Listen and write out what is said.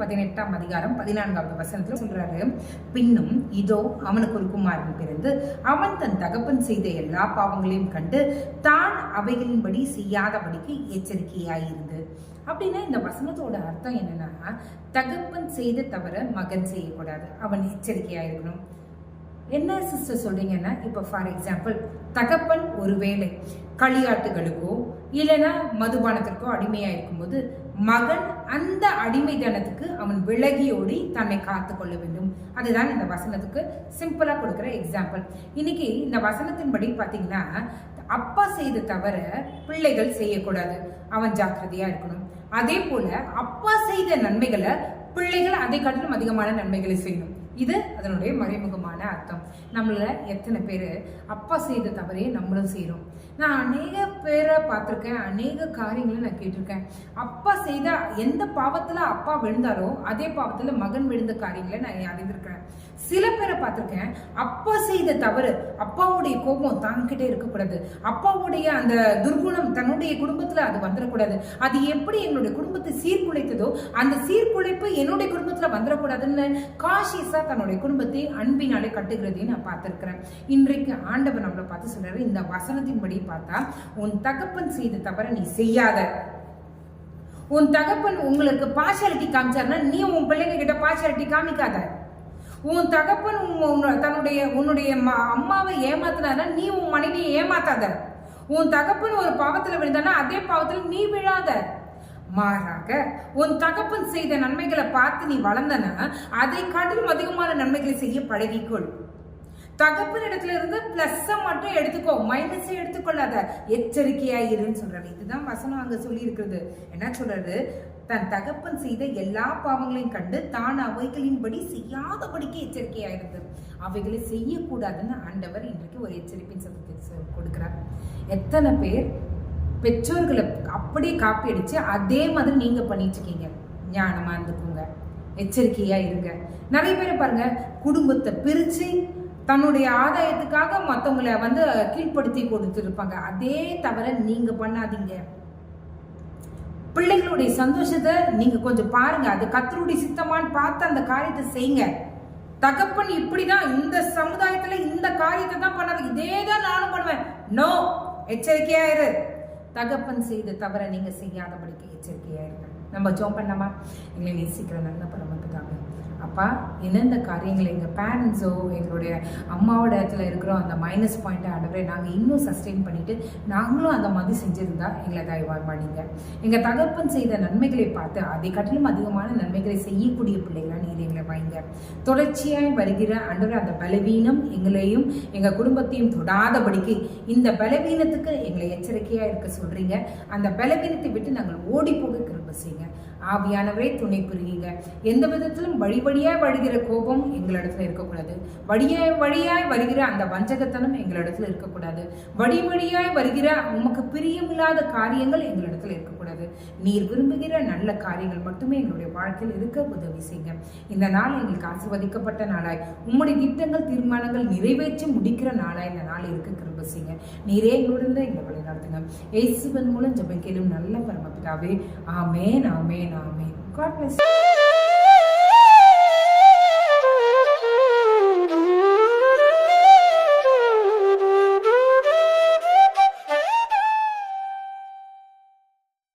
பதினெட்டாம் அதிகாரம் பதினான்காவது வசனத்துல சொல்றாரு. பின்னும் இதோ அவனுக்கு ஒரு குமாரன் பிறந்து அவன் தன் தகப்பன் செய்த எல்லா பாவங்களையும் கண்டு தான் அவைகளின்படி செய்யாதபடிக்கு எச்சரிக்கையாயிருந்து. அப்படின்னா இந்த வசனத்தோட அர்த்தம் என்னன்னா தகப்பன் செய்த தவிர மகன் செய்யக்கூடாது. அவன் எச்சரிக்கையா இருக்கணும் என்ன சிஸ்டர் சொல்றீங்கன்னா இப்போ ஃபார் எக்ஸாம்பிள் தகப்பன் ஒருவேளை களியாட்டுகளுக்கோ இல்லைன்னா மதுபானத்திற்கோ அடிமையாக இருக்கும்போது மகன் அந்த அடிமைத்தனத்துக்கு அவன் விலகியோடி தன்னை காத்து கொள்ள வேண்டும். அதுதான் இந்த வசனத்துக்கு சிம்பிளாக கொடுக்குற எக்ஸாம்பிள் இன்னைக்கு இந்த வசனத்தின்படி பார்த்தீங்கன்னா அப்பா செய்த தவிர பிள்ளைகள் செய்யக்கூடாது. அவன் ஜாக்கிரதையாக இருக்கணும். அதே போல அப்பா செய்த நன்மைகளை பிள்ளைகள் அதை காட்டிலும் அதிகமான நன்மைகளை செய்யணும். இது அதனுடைய மறைமுகமான அர்த்தம். நம்மள எத்தனை பேர் அப்பா செய்த தவறே நம்மளும் செய்கிறோம் நான் அநேக பேரை பார்த்துருக்கேன் அநேக காரியங்களை நான் கேட்டிருக்கேன். அப்பா செய்த எந்த பாவத்தில் அப்பா விழுந்தாரோ அதே பாவத்தில் மகன் விழுந்த காரியங்களை நான் அறிந்திருக்கிறேன். சில பேரை பார்த்துருக்கேன் அப்பா செய்த தவறு அப்பாவுடைய கோபம் தாங்கிட்டே இருக்கக்கூடாது. அப்பாவுடைய அந்த துர்குணம் தன்னுடைய குடும்பத்தில் அது வந்துடக்கூடாது அது எப்படி எங்களுடைய குடும்பத்தை சீர்குலைத்ததோ அந்த சீர்குலைப்பு என்னுடைய குடும்பத்தில் வந்துடக்கூடாதுன்னு காஷியஸாக தன்னுடைய குடும்பத்தை அன்பினாலே கட்டுகிறதையும் நான் பார்த்துருக்கிறேன். இன்றைக்கு ஆண்டவர் நம்மளை பார்த்து சொல்றாரு இந்த வசனத்தின்படி பார்த்தா உன் தகப்பன் செய்த தவிர நீ செய்யாத. உன் தகப்பன் உங்களுக்கு பார்ஷாலிட்டி காமிச்சாருன்னா நீ உன் பிள்ளைங்க கிட்ட பார்ஷாலிட்டி காமிக்காத. உன் தகப்பன் தன்னுடைய உன்னுடைய அம்மாவை ஏமாத்தினா நீ உன் மனைவியை ஏமாத்தாத. உன் தகப்பன் ஒரு பாவத்தில் விழுந்தானா அதே பாவத்தில் நீ விழாத. மாறாக உன் தகப்பன் செய்த நன்மைகளை பார்த்து நீ வளர்ந்தனா அதை காட்டிலும் அதிகமான நன்மைகளை செய்ய பழகிக்கொள். தகப்பன் இடத்துல இருந்து பிளஸ் மட்டும் எடுத்துக்கோ மைனஸை எடுத்துக்கொள்ளாத எச்சரிக்கையா இருன்னு சொல்றாரு இதுதான் வசனம் அங்க சொல்லி இருக்கிறது என்ன சொல்றாரு தன் தகப்பன் செய்த எல்லா பாவங்களையும் கண்டு தான் அவைகளின்படி செய்யாதபடிக்கு எச்சரிக்கையா இருந்தது அவைகளை செய்யக்கூடாதுன்னு ஆண்டவர் இன்றைக்கு ஒரு எச்சரிப்பின் சத்தத்தை கொடுக்கிறார். எத்தனை பேர் பெற்றோர்களை அப்படியே காப்பி அடிச்சு அதே மாதிரி நீங்க பண்ணிட்டு இருக்கீங்க ஞானமா இருந்துக்கோங்க. எச்சரிக்கையா இருங்க. நிறைய பேர் பாருங்க குடும்பத்தை பிரிச்சு தன்னுடைய ஆதாயத்துக்காக மற்றவங்களை வந்து கீழ்ப்படுத்தி கொடுத்துருப்பாங்க. அதே தவிர நீங்க பண்ணாதீங்க. பிள்ளைகளுடைய சந்தோஷத்தை நீங்க கொஞ்சம் பாருங்க. அது கத்தருடைய சித்தமான்னு பார்த்து அந்த காரியத்தை செய்யுங்க. தகப்பன் இப்படிதான் இந்த சமுதாயத்துல இந்த காரியத்தை தான் பண்ணாது. இதே தான் நானும் பண்ணுவேன். நோ எச்சரிக்கையாயிரு தகப்பன் செய்த தவிர நீங்கள் செய்யாதபடிக்கு எச்சரிக்கையாக இருங்க. நம்ம ஜோம் பண்ணலாமா? எங்களை நேசிக்கிற நல்ல பரமத்துக்காக அப்பா எந்தெந்த காரியங்களை எங்கள் பேரண்ட்ஸோ எங்களுடைய அம்மாவோட இடத்துல இருக்கிறோம் அந்த மைனஸ் பாயிண்ட்டை அடவே நாங்கள் இன்னும் சஸ்டெயின் பண்ணிவிட்டு நாங்களும் அந்த மாதிரி செஞ்சுருந்தா எங்களை தயவாக பண்ணிங்க எங்கள் தகப்பன் செய்த நன்மைகளை பார்த்து அதை கட்டிலும் அதிகமான நன்மைகளை செய்யக்கூடிய பிள்ளைகளாக நீர் எங்களை வாங்க. தொடர்ச்சியாய் வருகிற ஆண்டவர் அந்த பலவீனம் எங்களையும் எங்கள் குடும்பத்தையும் தொடாதபடிக்கு இந்த பலவீனத்துக்கு எங்களை எச்சரிக்கையாக இருக்க சொல்கிறீங்க அந்த பலவீனத்தை விட்டு நாங்கள் ஓடி போக கிருப்ப செய்யுங்க. ஆவியானவரே துணை புரியுங்க. எந்த விதத்திலும் வழி வழியாய் வழிகிற கோபம் எங்களிடத்துல இருக்கக்கூடாது. வழியாய் வழியாய் வருகிற அந்த வஞ்சகத்தனம் எங்களிடத்துல இருக்கக்கூடாது. வழி வழியாய் வருகிற உமக்கு பிரியமில்லாத காரியங்கள் எங்களிடத்துல இருக்கக்கூடாது. நீர் விரும்புகிற நல்ல காரியங்கள் மட்டுமே எங்களுடைய வாழ்க்கையில் இருக்க உதவி செய்யுங்க. இந்த நாள் எங்களுக்கு ஆசிர்வதிக்கப்பட்ட நாளாய். உம்முடைய திட்டங்கள் தீர்மானங்கள் நிறைவேற்றி முடிக்கிற நாளாய் இந்த நாள் இருக்க கிருப செய்யுங்க. நீரே எங்களுடன் எங்களை வழி நடத்துங்க. இயேசுவன் மூலம் ஜெபம் கேளும் நல்ல பரமபிதாவே. ஆமேன் ஆமேன் ஆமேன். God plus